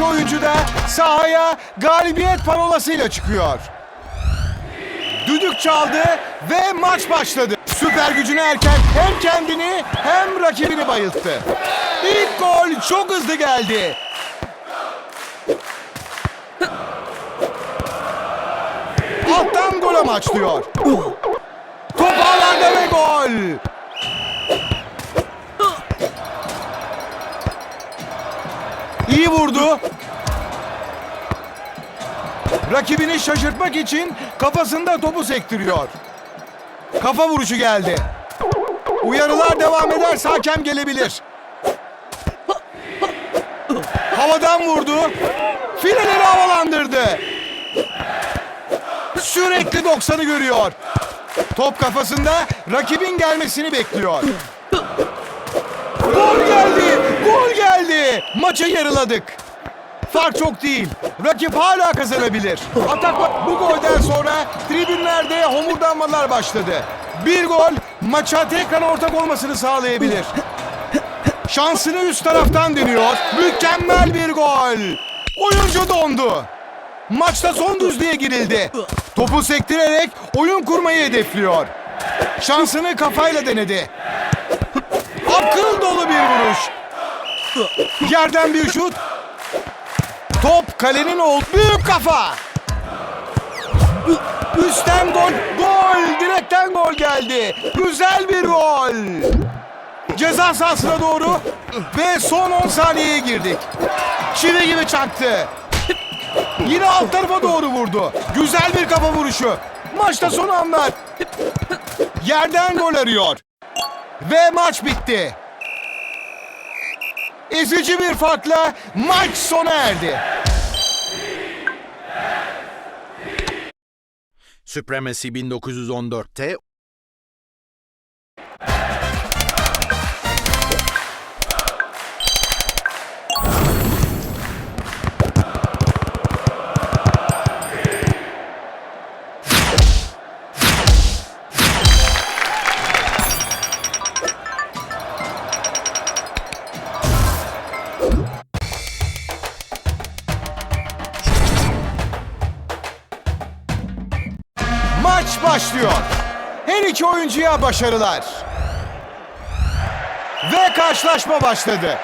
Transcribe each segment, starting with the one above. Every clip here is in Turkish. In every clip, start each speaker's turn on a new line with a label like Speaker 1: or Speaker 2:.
Speaker 1: iki oyuncu da sahaya galibiyet parolasıyla çıkıyor. Düdük çaldı ve maç başladı. Süper gücüne erken hem kendini hem rakibini bayılttı. İlk gol çok hızlı geldi. Alttan gol amaçlıyor. Top ağlarda ve gol. Vurdu. Rakibini şaşırtmak için kafasında topu sektiriyor. Kafa vuruşu geldi. Uyarılar devam ederse hakem gelebilir. Havadan vurdu. Fileleri havalandırdı. Sürekli 90'ı görüyor. Top kafasında rakibin gelmesini bekliyor. Gol geldi! Gol geldi! Maçı yarıladık. Fark çok değil. Rakip hala kazanabilir. Atak bu golden sonra tribünlerde homurdanmalar başladı. Bir gol maça tekrar ortak olmasını sağlayabilir. Şansını üst taraftan deniyor. Mükemmel bir gol. Oyuncu dondu. Maçta son düzlüğe girildi. Topu sektirerek oyun kurmayı hedefliyor. Şansını kafayla denedi. Akıl dolu bir vuruş. Yerden bir şut. Top kalenin ol. Büyük kafa. Üstten gol. Gol. Direkten gol geldi. Güzel bir gol. Ceza sahasına doğru ve son 10 saniyeye girdik. Çivi gibi çaktı. Yine alt tarafa doğru vurdu. Güzel bir kafa vuruşu. Maçta son anlar. Yerden gol arıyor. Ve maç bitti. Ezici bir farkla maç sona erdi.
Speaker 2: Supremacy 1914'te
Speaker 1: başlıyor. Her iki oyuncuya başarılar. Ve karşılaşma başladı.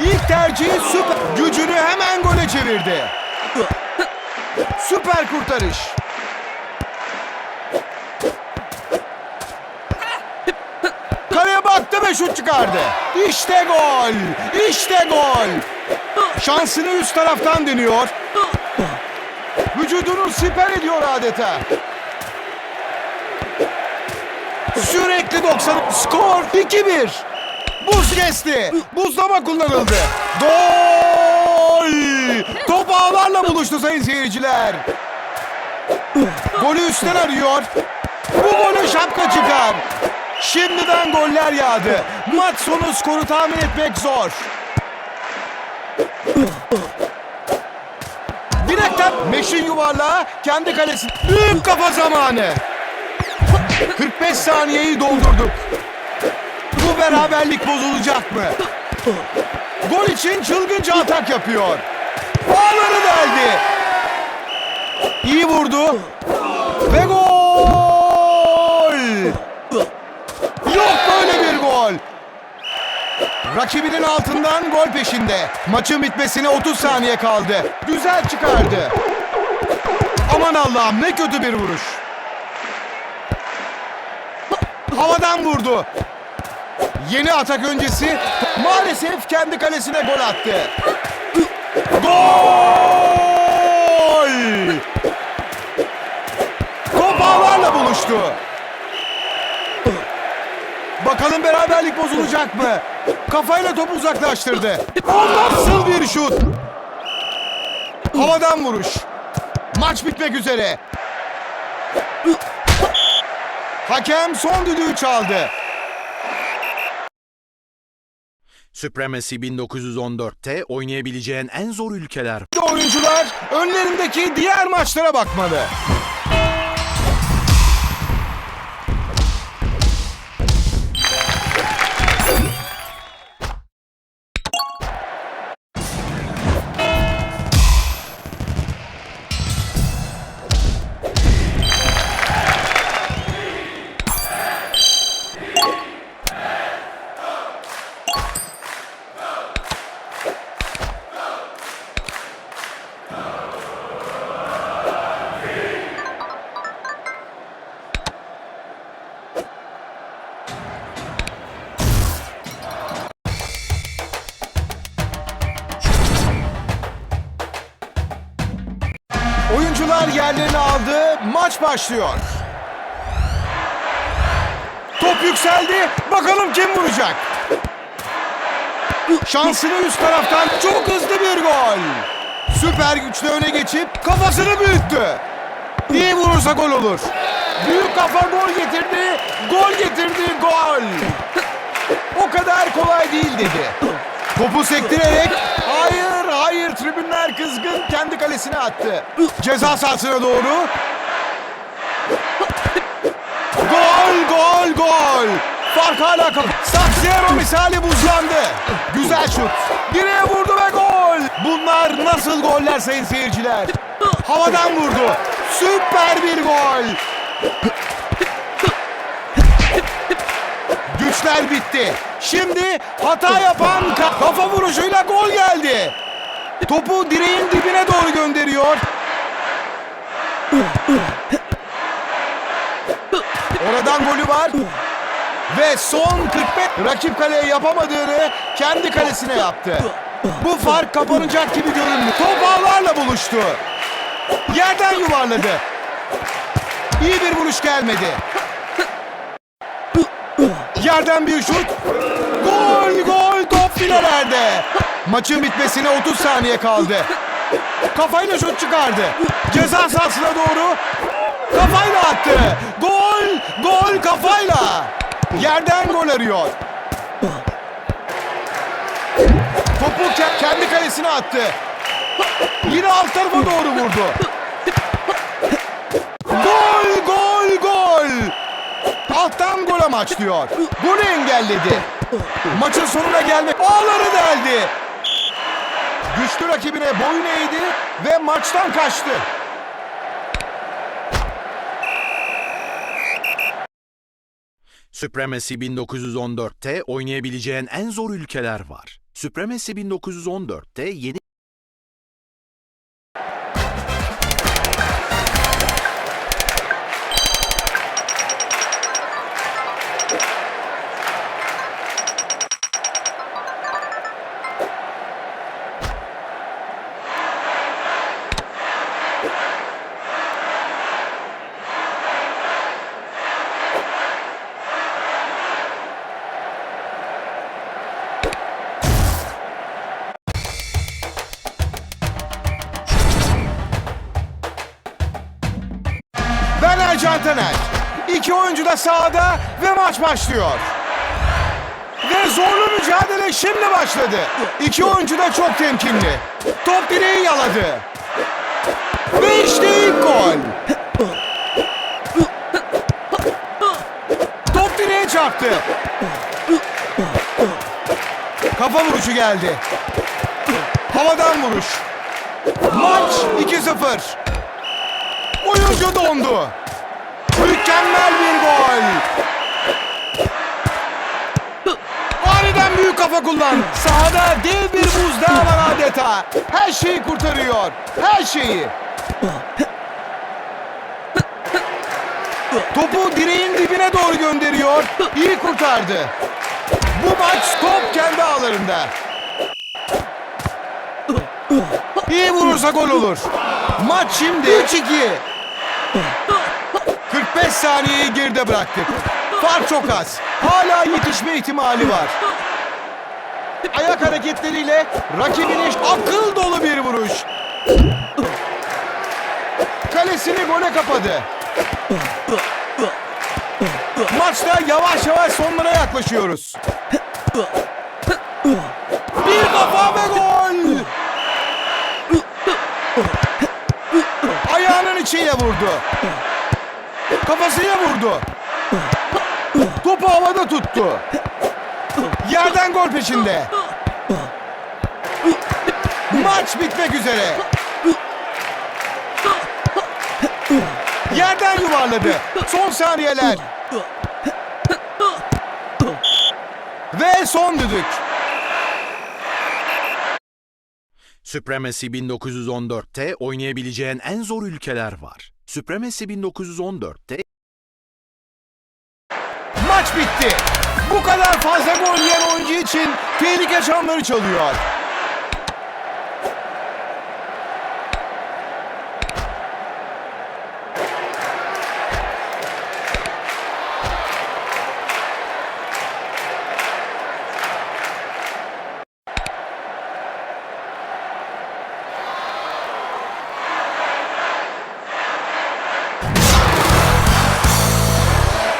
Speaker 1: İlk tercihi süper gücünü hemen gole çevirdi. Süper kurtarış. Kaleye baktı ve şut çıkardı. İşte gol. İşte gol. Şansını üst taraftan deniyor. Vücudunu siper ediyor adeta. Sürekli 90. Skor 2-1. Buz kesti. Buzlama kullanıldı. Gol! Top ağlarla buluştu sayın seyirciler. Golü üstten arıyor. Bu golü şapka çıkar. Şimdiden goller yağdı. Maç sonu skoru tahmin etmek zor. Direkten meşin yuvarlağı kendi kalesi. Büyük kafa zamanı. 45 saniyeyi doldurduk. Bu beraberlik bozulacak mı? Gol için çılgınca atak yapıyor. Ağları deldi. İyi vurdu. Ve gol! Yok böyle bir gol. Rakibinin altından gol peşinde. Maçın bitmesine 30 saniye kaldı. Güzel çıkardı. Aman Allah'ım ne kötü bir vuruş. Havadan vurdu. Yeni atak öncesi maalesef kendi kalesine gol attı. Gol! Top ağlarla buluştu. Bakalım beraberlik bozulacak mı? Kafayla topu uzaklaştırdı. O nasıl bir şut? Havadan vuruş. Maç bitmek üzere. Hakem son düdüğü çaldı.
Speaker 2: Supremacy 1914'te oynayabileceğin en zor ülkeler.
Speaker 1: Oyuncular önlerindeki diğer maçlara bakmalı. Yerlerini aldı. Maç başlıyor. Top yükseldi. Bakalım kim vuracak? Şansını üst taraftan çok hızlı bir gol. Süper güçle öne geçip kafasını büyüttü. İyi vurursa gol olur. Büyük kafa gol getirdi. Gol getirdi gol. O kadar kolay değil dedi. Topu sektirerek hayır tribünler kızgın kendi kalesine attı. Ceza sahasına doğru. Gol gol gol. Fark hala kap. Saksiyero misali buzlandı. Güzel şut. Direğe vurdu ve gol. Bunlar nasıl goller sayın seyirciler? Havadan vurdu. Süper bir gol. Güçler bitti. Şimdi hata yapan ka- kafa vuruşuyla gol geldi. Topu direğin dibine doğru gönderiyor. Oradan golü var. Ve son 45 rakip kaleye yapamadığını kendi kalesine yaptı. Bu fark kapanacak gibi görünmüyor. Top ağlarla buluştu. Yerden yuvarladı. İyi bir vuruş gelmedi. Yerden bir şut. Gol gol top filelerde. Maçın bitmesine 30 saniye kaldı. Kafayla şut çıkardı. Ceza sahasına doğru. Kafayla attı. Gol gol kafayla. Yerden gol arıyor. Topu ke- kendi kalesine attı. Yine alt tarafa doğru vurdu. Gol gol gol. Alttan gol amaçlıyor. Golü engelledi. Maçın sonuna gelmek ağları deldi. Güçlü rakibine boyun eğdi ve maçtan kaçtı.
Speaker 2: Supremacy 1914'te oynayabileceğin en zor ülkeler var. Supremacy 1914'te yeni
Speaker 1: Ben Ercan Taner. İki oyuncu da sahada ve maç başlıyor. Ve zorlu mücadele şimdi başladı. İki oyuncu da çok temkinli. Top direği yaladı. Ve işte ilk gol. Top direğe çarptı. Kafa vuruşu geldi. Havadan vuruş. Maç 2-0. Oyuncu dondu. Mükemmel bir gol. Aniden büyük kafa kullan. Sahada dev bir buzdağı var adeta. Her şeyi kurtarıyor. Her şeyi. Topu direğin dibine doğru gönderiyor. İyi kurtardı. Bu maç top kendi ağlarında. İyi vurursa gol olur. Maç şimdi 3-2. 45 saniyeyi geride bıraktık. Fark çok az. Hala yetişme ihtimali var. Ayak hareketleriyle rakibine akıl dolu bir vuruş. Kalesini gole kapadı. Maçta yavaş yavaş sonlara yaklaşıyoruz. Bir kafa ve gol. Ayağının içiyle vurdu. Kafasıyla vurdu. Topu havada tuttu. Yerden gol peşinde. Maç bitmek üzere. Yerden yuvarladı. Son saniyeler. Ve son düdük.
Speaker 2: Supremacy 1914'te oynayabileceğin en zor ülkeler var. Supremacy 1914'te
Speaker 1: Maç bitti. Bu kadar fazla gol yiyen oyuncu için tehlike çanları çalıyor.